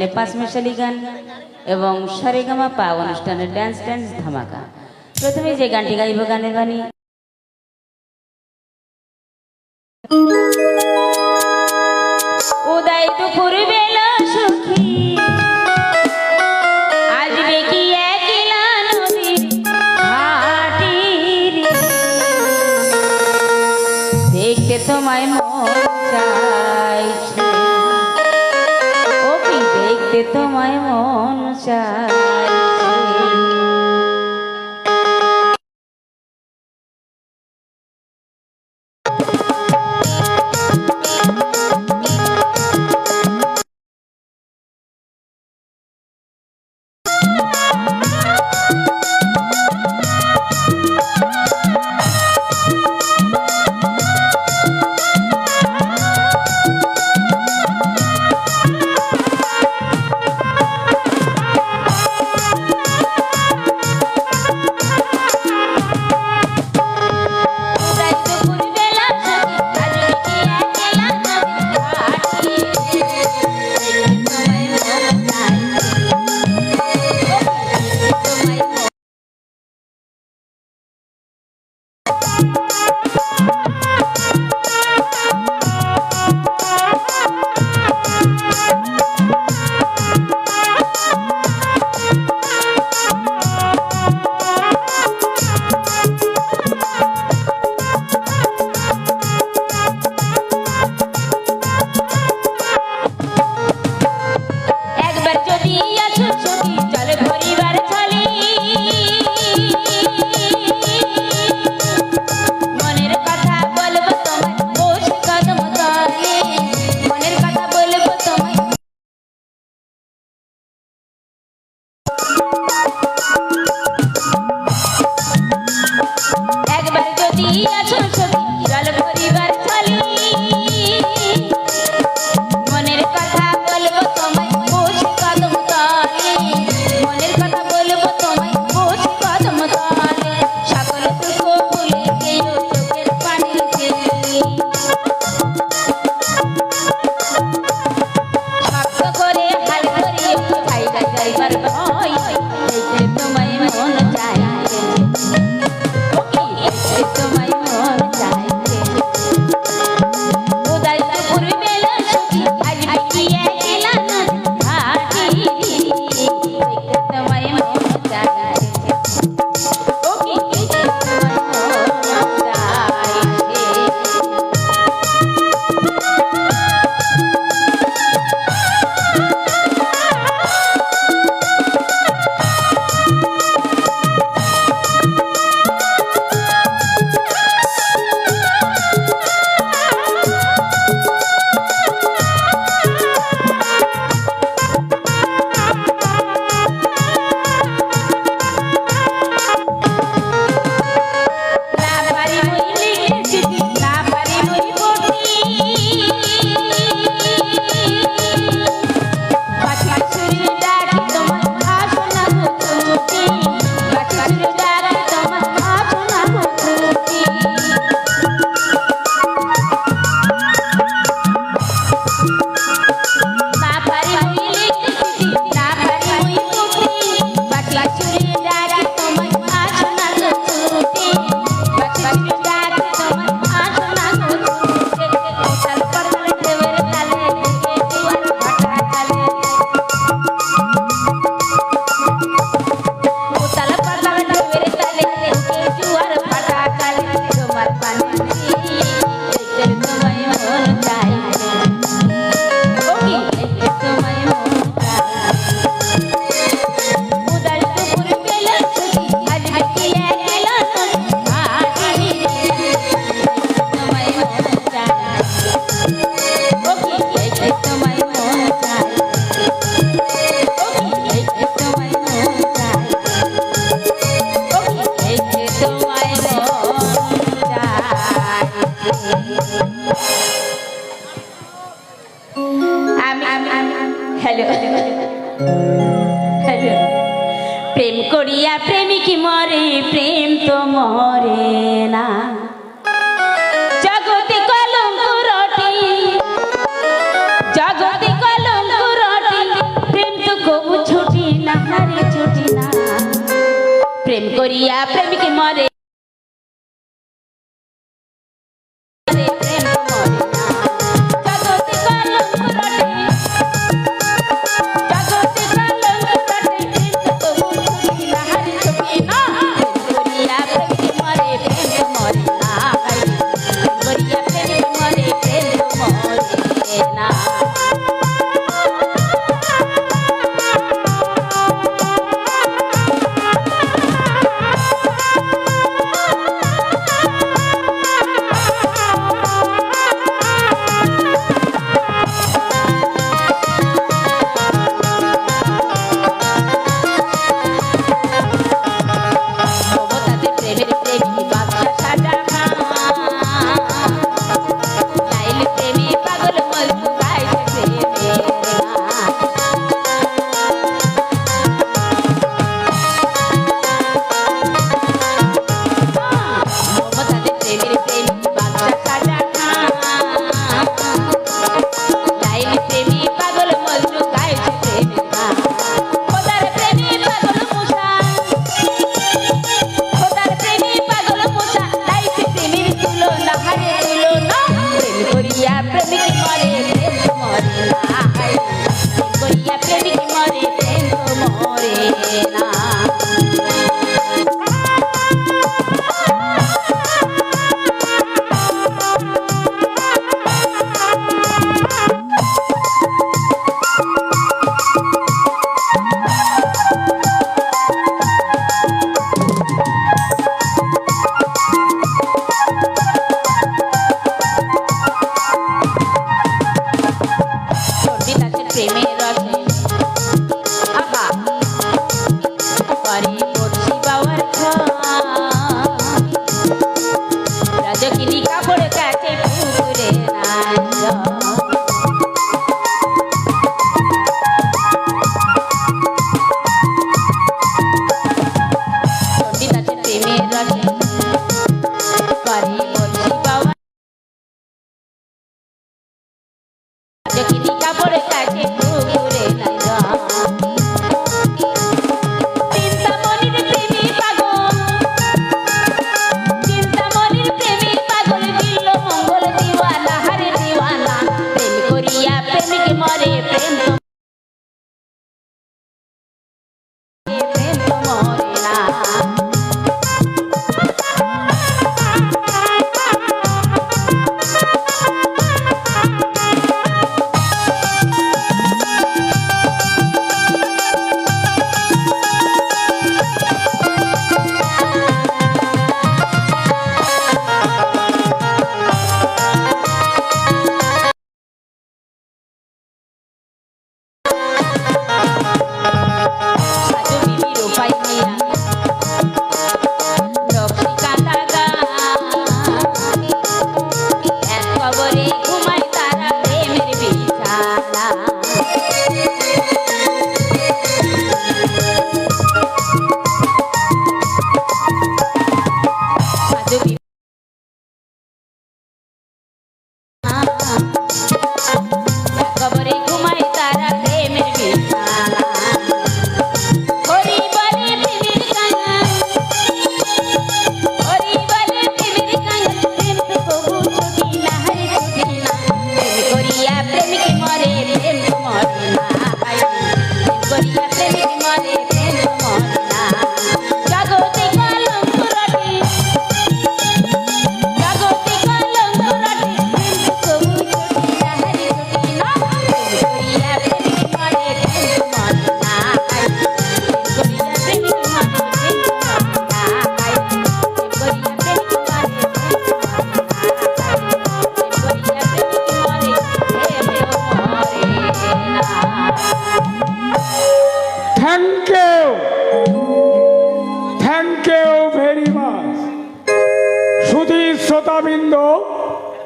সামনে পাঁচ গান এবং সারেগামা পা অনুষ্ঠানের ড্যান্স ড্যান্স ধামাকা। প্রথমে যে গানটি গাইব গানের বাণী। উদয় তোমায় মন চায়। তোমায় মন চায়। দিয়াছ করে না। জগতি কলম রটি জগতি কলম রটি প্রেম তো কবু ছুটি না হারে ছুটি না। প্রেম করিয়া প্রেমিকে মরে Thank you.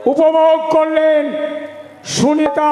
উপভোগ করলেন সুনিতা